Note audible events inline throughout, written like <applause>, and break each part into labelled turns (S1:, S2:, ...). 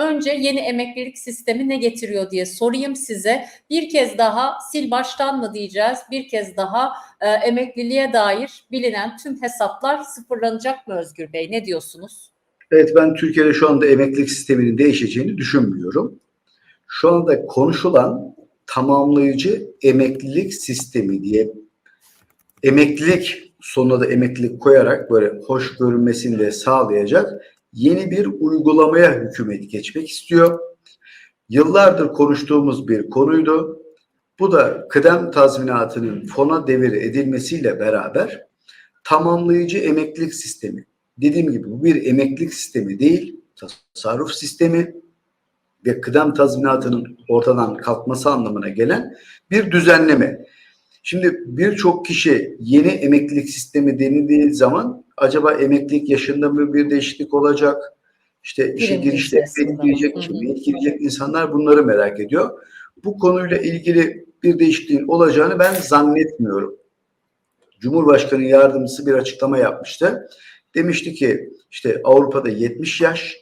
S1: Önce yeni emeklilik sistemi ne getiriyor diye sorayım size. Bir kez daha sil baştan mı diyeceğiz? Bir kez daha e, emekliliğe dair bilinen tüm hesaplar sıfırlanacak mı Özgür Bey? Ne diyorsunuz?
S2: Evet ben Türkiye'de şu anda emeklilik sisteminin değişeceğini düşünmüyorum. Şu anda konuşulan tamamlayıcı emeklilik sistemi diye emeklilik sonuna da emeklilik koyarak böyle hoş görünmesini de sağlayacak yeni bir uygulamaya hükümet geçmek istiyor. Yıllardır konuştuğumuz bir konuydu. Bu da kıdem tazminatının fona devir edilmesiyle beraber tamamlayıcı emeklilik sistemi. Dediğim gibi bu bir emeklilik sistemi değil, tasarruf sistemi ve kıdem tazminatının ortadan kalkması anlamına gelen bir düzenleme. Şimdi birçok kişi yeni emeklilik sistemi denildiği zaman acaba emeklilik yaşında mı bir değişiklik olacak? İşte işe girişte etkileyecek, kimi etkileyecek insanlar bunları merak ediyor. Bu konuyla ilgili bir değişikliğin olacağını ben zannetmiyorum. Cumhurbaşkanı yardımcısı bir açıklama yapmıştı. Demişti ki işte Avrupa'da 70 yaş,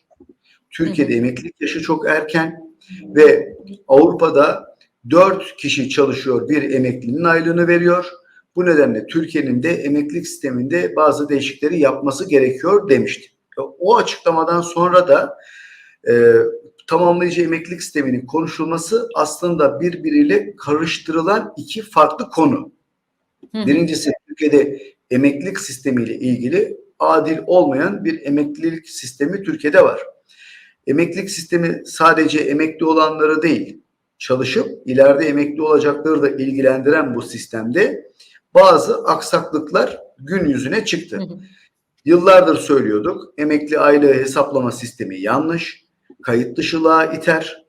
S2: Türkiye'de emeklilik yaşı çok erken ve Avrupa'da 4 kişi çalışıyor bir emeklinin aylığını veriyor. Bu nedenle Türkiye'nin de emeklilik sisteminde bazı değişiklikleri yapması gerekiyor demişti. O açıklamadan sonra da e, tamamlayıcı emeklilik sisteminin konuşulması aslında birbiriyle karıştırılan iki farklı konu.
S1: Hı hı.
S2: Birincisi Türkiye'de emeklilik sistemiyle ilgili adil olmayan bir emeklilik sistemi Türkiye'de var. Emeklilik sistemi sadece emekli olanları değil, çalışıp ileride emekli olacakları da ilgilendiren bu sistemde bazı aksaklıklar gün yüzüne çıktı.
S1: Hı hı.
S2: Yıllardır söylüyorduk. Emekli aylığı hesaplama sistemi yanlış. Kayıt dışılığa iter.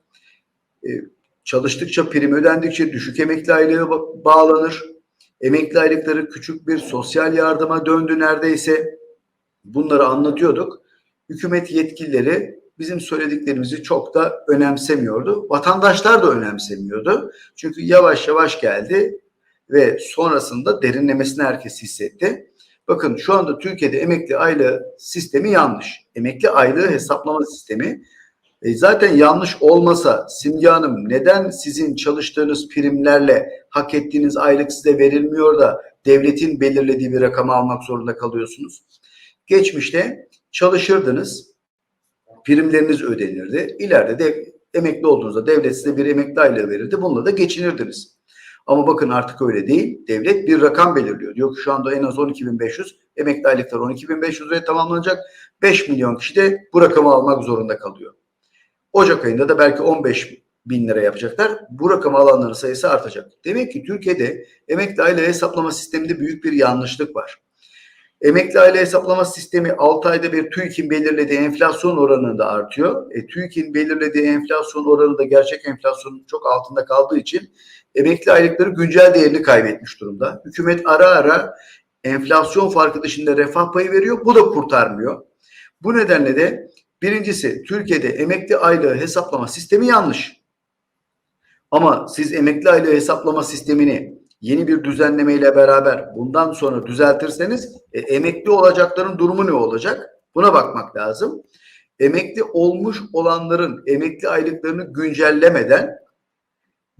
S2: Ee, çalıştıkça prim ödendikçe düşük emekli aylığı ba- bağlanır. Emekli aylıkları küçük bir sosyal yardıma döndü neredeyse. Bunları anlatıyorduk. Hükümet yetkilileri bizim söylediklerimizi çok da önemsemiyordu. Vatandaşlar da önemsemiyordu. Çünkü yavaş yavaş geldi ve sonrasında derinlemesine herkes hissetti. Bakın şu anda Türkiye'de emekli aylığı sistemi yanlış. Emekli aylığı hesaplama sistemi e, zaten yanlış olmasa Simge Hanım neden sizin çalıştığınız primlerle hak ettiğiniz aylık size verilmiyor da devletin belirlediği bir rakamı almak zorunda kalıyorsunuz? Geçmişte çalışırdınız, primleriniz ödenirdi. İleride de emekli olduğunuzda devlet size bir emekli aylığı verirdi. Bununla da geçinirdiniz. Ama bakın artık öyle değil. Devlet bir rakam belirliyor. Diyor ki şu anda en az 12.500, emekli aylıklar 12.500 liraya tamamlanacak. 5 milyon kişi de bu rakamı almak zorunda kalıyor. Ocak ayında da belki 15 bin lira yapacaklar. Bu rakamı alanların sayısı artacak. Demek ki Türkiye'de emekli aile hesaplama sisteminde büyük bir yanlışlık var. Emekli aile hesaplama sistemi 6 ayda bir TÜİK'in belirlediği enflasyon oranında artıyor. E, TÜİK'in belirlediği enflasyon oranı da gerçek enflasyonun çok altında kaldığı için emekli aylıkları güncel değerini kaybetmiş durumda. Hükümet ara ara enflasyon farkı dışında refah payı veriyor. Bu da kurtarmıyor. Bu nedenle de birincisi Türkiye'de emekli aylığı hesaplama sistemi yanlış. Ama siz emekli aylığı hesaplama sistemini yeni bir düzenlemeyle beraber bundan sonra düzeltirseniz e, emekli olacakların durumu ne olacak? Buna bakmak lazım. Emekli olmuş olanların emekli aylıklarını güncellemeden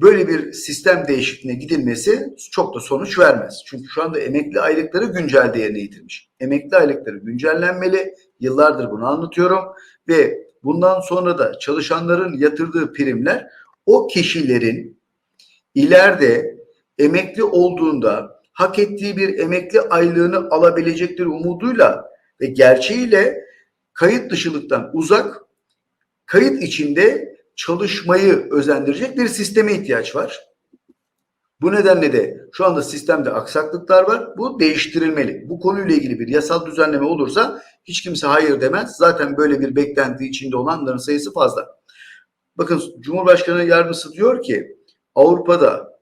S2: böyle bir sistem değişikliğine gidilmesi çok da sonuç vermez. Çünkü şu anda emekli aylıkları güncel değerini yitirmiş. Emekli aylıkları güncellenmeli. Yıllardır bunu anlatıyorum ve bundan sonra da çalışanların yatırdığı primler o kişilerin ileride emekli olduğunda hak ettiği bir emekli aylığını alabilecektir umuduyla ve gerçeğiyle kayıt dışılıktan uzak, kayıt içinde çalışmayı özendirecek bir sisteme ihtiyaç var. Bu nedenle de şu anda sistemde aksaklıklar var. Bu değiştirilmeli. Bu konuyla ilgili bir yasal düzenleme olursa hiç kimse hayır demez. Zaten böyle bir beklenti içinde olanların sayısı fazla. Bakın Cumhurbaşkanı yardımcısı diyor ki Avrupa'da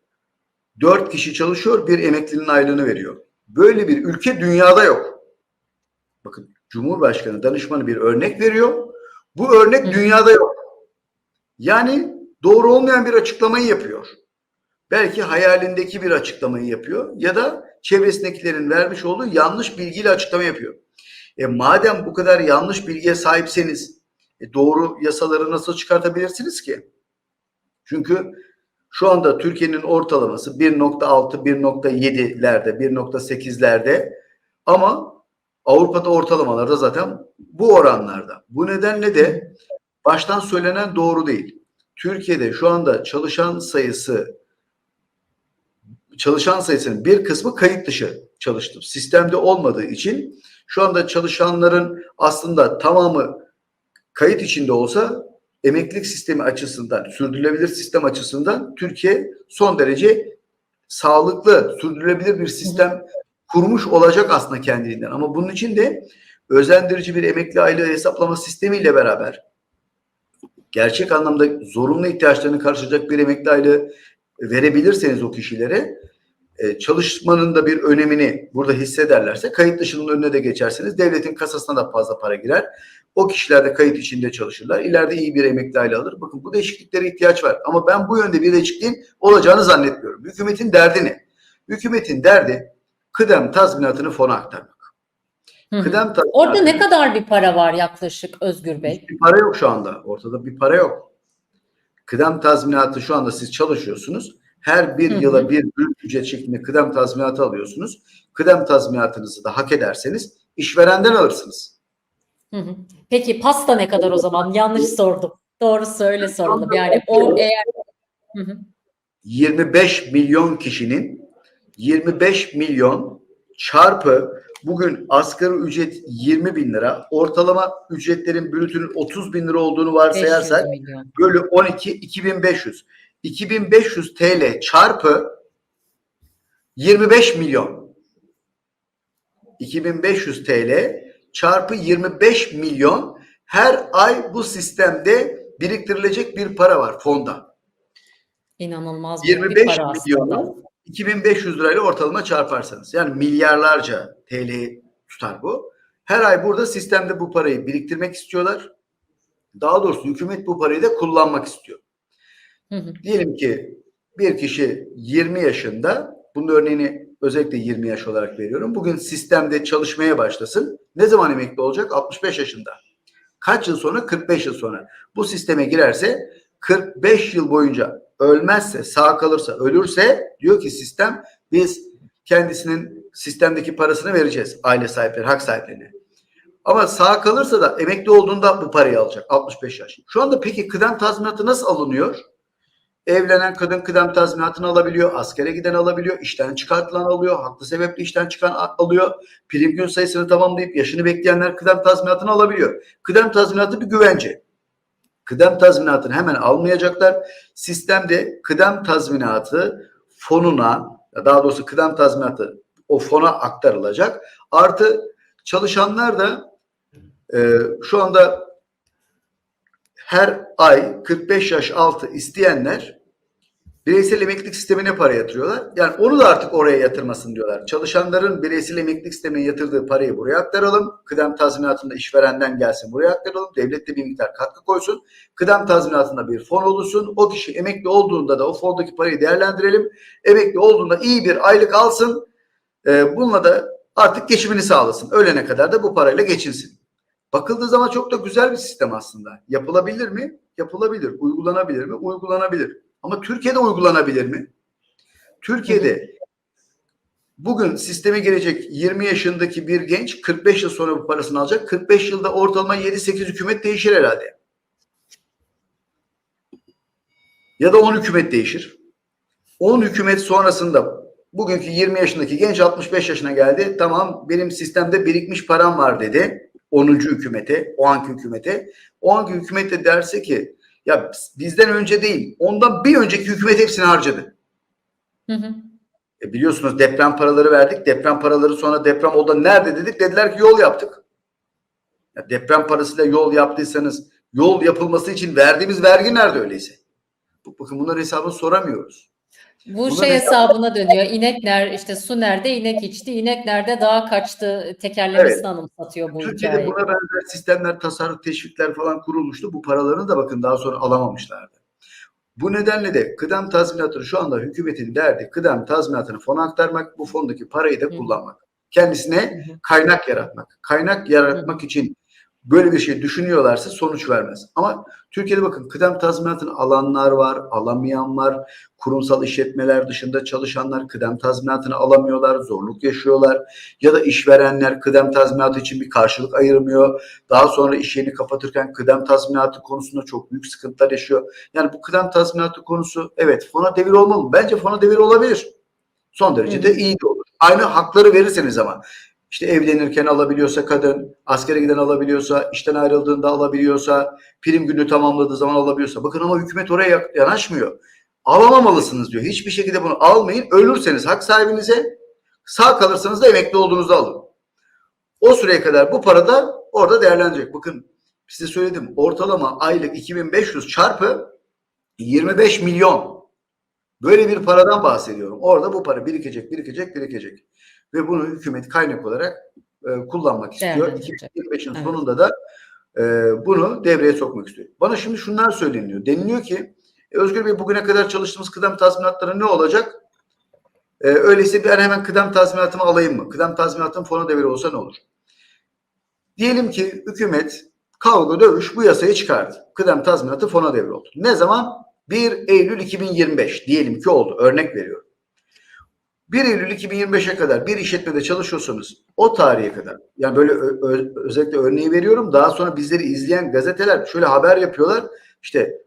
S2: dört kişi çalışıyor bir emeklinin aylığını veriyor. Böyle bir ülke dünyada yok. Bakın Cumhurbaşkanı danışmanı bir örnek veriyor. Bu örnek dünyada yok. Yani doğru olmayan bir açıklamayı yapıyor. Belki hayalindeki bir açıklamayı yapıyor ya da çevresindekilerin vermiş olduğu yanlış bilgiyle açıklama yapıyor. E madem bu kadar yanlış bilgiye sahipseniz E, doğru yasaları nasıl çıkartabilirsiniz ki? Çünkü şu anda Türkiye'nin ortalaması 1.6, 1.7'lerde, 1.8'lerde ama Avrupa'da ortalamalarda zaten bu oranlarda. Bu nedenle de baştan söylenen doğru değil. Türkiye'de şu anda çalışan sayısı çalışan sayısının bir kısmı kayıt dışı çalıştı. Sistemde olmadığı için şu anda çalışanların aslında tamamı kayıt içinde olsa emeklilik sistemi açısından, sürdürülebilir sistem açısından Türkiye son derece sağlıklı, sürdürülebilir bir sistem kurmuş olacak aslında kendiliğinden. Ama bunun için de özendirici bir emekli aylığı hesaplama sistemiyle beraber gerçek anlamda zorunlu ihtiyaçlarını karşılayacak bir emekli aylığı verebilirseniz o kişilere e, çalışmanın da bir önemini burada hissederlerse kayıt dışının önüne de geçerseniz devletin kasasına da fazla para girer. O kişiler de kayıt içinde çalışırlar. İleride iyi bir emekli aile alır. Bakın bu değişikliklere ihtiyaç var. Ama ben bu yönde bir değişikliğin olacağını zannetmiyorum. Hükümetin derdi ne? Hükümetin derdi kıdem tazminatını fona aktarmak. Kıdem tazminatı,
S1: Orada ne kadar bir para var yaklaşık Özgür Bey?
S2: Bir para yok şu anda. Ortada bir para yok. Kıdem tazminatı şu anda siz çalışıyorsunuz. Her bir
S1: Hı hı.
S2: yıla bir ücret şeklinde kıdem tazminatı alıyorsunuz. Kıdem tazminatınızı da hak ederseniz işverenden alırsınız.
S1: Hı hı. Peki pasta ne kadar o zaman? Yanlış sordum. Doğru söyle soralım. Yani o eğer Hı hı.
S2: 25 milyon kişinin 25 milyon çarpı bugün asgari ücret 20 bin lira ortalama ücretlerin brütünün 30 bin lira olduğunu
S1: 500
S2: varsayarsak bölü 12 2500. 2500 TL çarpı 25 milyon. 2500 TL çarpı 25 milyon her ay bu sistemde biriktirilecek bir para var fonda.
S1: İnanılmaz büyük bir
S2: 25
S1: para aslında.
S2: Milyonu 2500 lirayla ortalama çarparsanız yani milyarlarca TL tutar bu. Her ay burada sistemde bu parayı biriktirmek istiyorlar. Daha doğrusu hükümet bu parayı da kullanmak istiyor.
S1: Hı hı.
S2: Diyelim ki bir kişi 20 yaşında, bunun örneğini özellikle 20 yaş olarak veriyorum. Bugün sistemde çalışmaya başlasın. Ne zaman emekli olacak? 65 yaşında. Kaç yıl sonra? 45 yıl sonra. Bu sisteme girerse 45 yıl boyunca ölmezse, sağ kalırsa, ölürse diyor ki sistem biz kendisinin sistemdeki parasını vereceğiz aile sahipleri, hak sahiplerine. Ama sağ kalırsa da emekli olduğunda bu parayı alacak 65 yaş. Şu anda peki kıdem tazminatı nasıl alınıyor? Evlenen kadın kıdem tazminatını alabiliyor, askere giden alabiliyor, işten çıkartılan alıyor, haklı sebeple işten çıkan alıyor. Prim gün sayısını tamamlayıp yaşını bekleyenler kıdem tazminatını alabiliyor. Kıdem tazminatı bir güvence. Kıdem tazminatını hemen almayacaklar. Sistemde kıdem tazminatı fonuna, daha doğrusu kıdem tazminatı o fona aktarılacak. Artı çalışanlar da e, şu anda her ay 45 yaş altı isteyenler bireysel emeklilik sistemine para yatırıyorlar. Yani onu da artık oraya yatırmasın diyorlar. Çalışanların bireysel emeklilik sistemine yatırdığı parayı buraya aktaralım. Kıdem tazminatında işverenden gelsin buraya aktaralım. Devlet de bir miktar katkı koysun. Kıdem tazminatında bir fon oluşsun. O kişi emekli olduğunda da o fondaki parayı değerlendirelim. Emekli olduğunda iyi bir aylık alsın. Ee, bununla da artık geçimini sağlasın. Ölene kadar da bu parayla geçinsin. Bakıldığı zaman çok da güzel bir sistem aslında. Yapılabilir mi? Yapılabilir. Uygulanabilir mi? Uygulanabilir. Ama Türkiye'de uygulanabilir mi? Türkiye'de bugün sisteme girecek 20 yaşındaki bir genç 45 yıl sonra bu parasını alacak. 45 yılda ortalama 7-8 hükümet değişir herhalde. Ya da 10 hükümet değişir. 10 hükümet sonrasında bugünkü 20 yaşındaki genç 65 yaşına geldi. Tamam benim sistemde birikmiş param var dedi. 10. hükümete, o anki hükümete. O anki hükümet de derse ki ya bizden önce değil, ondan bir önceki hükümet hepsini harcadı.
S1: Hı hı.
S2: E biliyorsunuz deprem paraları verdik. Deprem paraları sonra deprem oldu. Nerede dedik? Dediler ki yol yaptık. Ya deprem parasıyla yol yaptıysanız yol yapılması için verdiğimiz vergi nerede öyleyse? Bakın bunların hesabını soramıyoruz.
S1: Bu
S2: Bunların
S1: şey
S2: hesabı-
S1: hesabına dönüyor. İnek ner işte su nerede inek içti, inek nerede dağa kaçtı tekerlemesini
S2: Evet.
S1: anımsatıyor bu
S2: Türkiye'de
S1: hikaye.
S2: buna benzer sistemler, tasarruf, teşvikler falan kurulmuştu. Bu paralarını da bakın daha sonra alamamışlardı. Bu nedenle de kıdem tazminatını şu anda hükümetin derdi kıdem tazminatını fona aktarmak, bu fondaki parayı da kullanmak. Kendisine kaynak yaratmak. Kaynak yaratmak için böyle bir şey düşünüyorlarsa sonuç vermez. Ama Türkiye'de bakın kıdem tazminatını alanlar var, alamayan var. Kurumsal işletmeler dışında çalışanlar kıdem tazminatını alamıyorlar, zorluk yaşıyorlar. Ya da işverenler kıdem tazminatı için bir karşılık ayırmıyor. Daha sonra iş yerini kapatırken kıdem tazminatı konusunda çok büyük sıkıntılar yaşıyor. Yani bu kıdem tazminatı konusu evet fona devir olmalı? Bence fona devir olabilir. Son derece de iyi de olur. Aynı hakları verirseniz ama işte evlenirken alabiliyorsa kadın, askere giden alabiliyorsa, işten ayrıldığında alabiliyorsa, prim günü tamamladığı zaman alabiliyorsa. Bakın ama hükümet oraya yanaşmıyor. Alamamalısınız diyor. Hiçbir şekilde bunu almayın. Ölürseniz hak sahibinize, sağ kalırsanız da emekli olduğunuzda alın. O süreye kadar bu para da orada değerlenecek. Bakın size söyledim. Ortalama aylık 2500 çarpı 25 milyon. Böyle bir paradan bahsediyorum. Orada bu para birikecek, birikecek, birikecek. Ve bunu hükümet kaynak olarak e, kullanmak istiyor.
S1: Değerlendirecek.
S2: 2025'in
S1: Evet.
S2: sonunda da e, bunu devreye sokmak istiyor. Bana şimdi şunlar söyleniyor. Deniliyor ki e, Özgür Bey bugüne kadar çalıştığımız kıdem tazminatları ne olacak? E, öyleyse ben hemen kıdem tazminatımı alayım mı? Kıdem tazminatım fona devir olsa ne olur? Diyelim ki hükümet kavga dövüş bu yasayı çıkardı. Kıdem tazminatı fona devir oldu. Ne zaman? 1 Eylül 2025 diyelim ki oldu. Örnek veriyorum. 1 Eylül 2025'e kadar bir işletmede çalışıyorsanız o tarihe kadar yani böyle özellikle örneği veriyorum daha sonra bizleri izleyen gazeteler şöyle haber yapıyorlar işte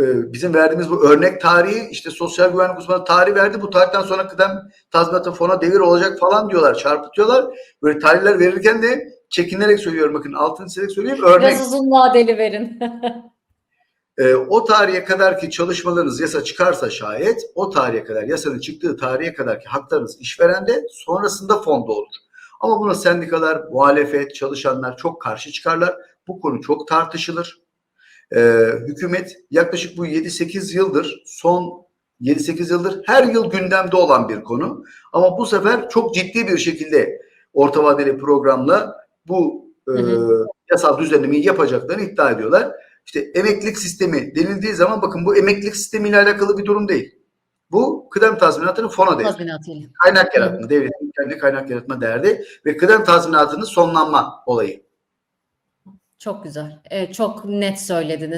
S2: e, bizim verdiğimiz bu örnek tarihi işte sosyal güvenlik uzmanı tarih verdi bu tarihten sonra kıdem tazminatı fona devir olacak falan diyorlar çarpıtıyorlar böyle tarihler verirken de çekinerek söylüyorum bakın altını çizerek söyleyeyim örnek
S1: Biraz uzun vadeli verin. <laughs>
S2: e, o tarihe kadar ki çalışmalarınız yasa çıkarsa şayet o tarihe kadar yasanın çıktığı tarihe kadar ki haklarınız işverende sonrasında fonda olur. Ama buna sendikalar, muhalefet, çalışanlar çok karşı çıkarlar. Bu konu çok tartışılır. E, hükümet yaklaşık bu 7-8 yıldır son 7-8 yıldır her yıl gündemde olan bir konu. Ama bu sefer çok ciddi bir şekilde orta vadeli programla bu e, yasal düzenlemeyi yapacaklarını iddia ediyorlar. İşte emeklilik sistemi denildiği zaman bakın bu emeklilik sistemiyle alakalı bir durum değil. Bu kıdem tazminatının fona devri.
S1: Tazminatıyla.
S2: Kaynak yaratma, devletin kendi kaynak yaratma derdi ve kıdem tazminatının sonlanma olayı.
S1: Çok güzel. Ee, çok net söylediniz.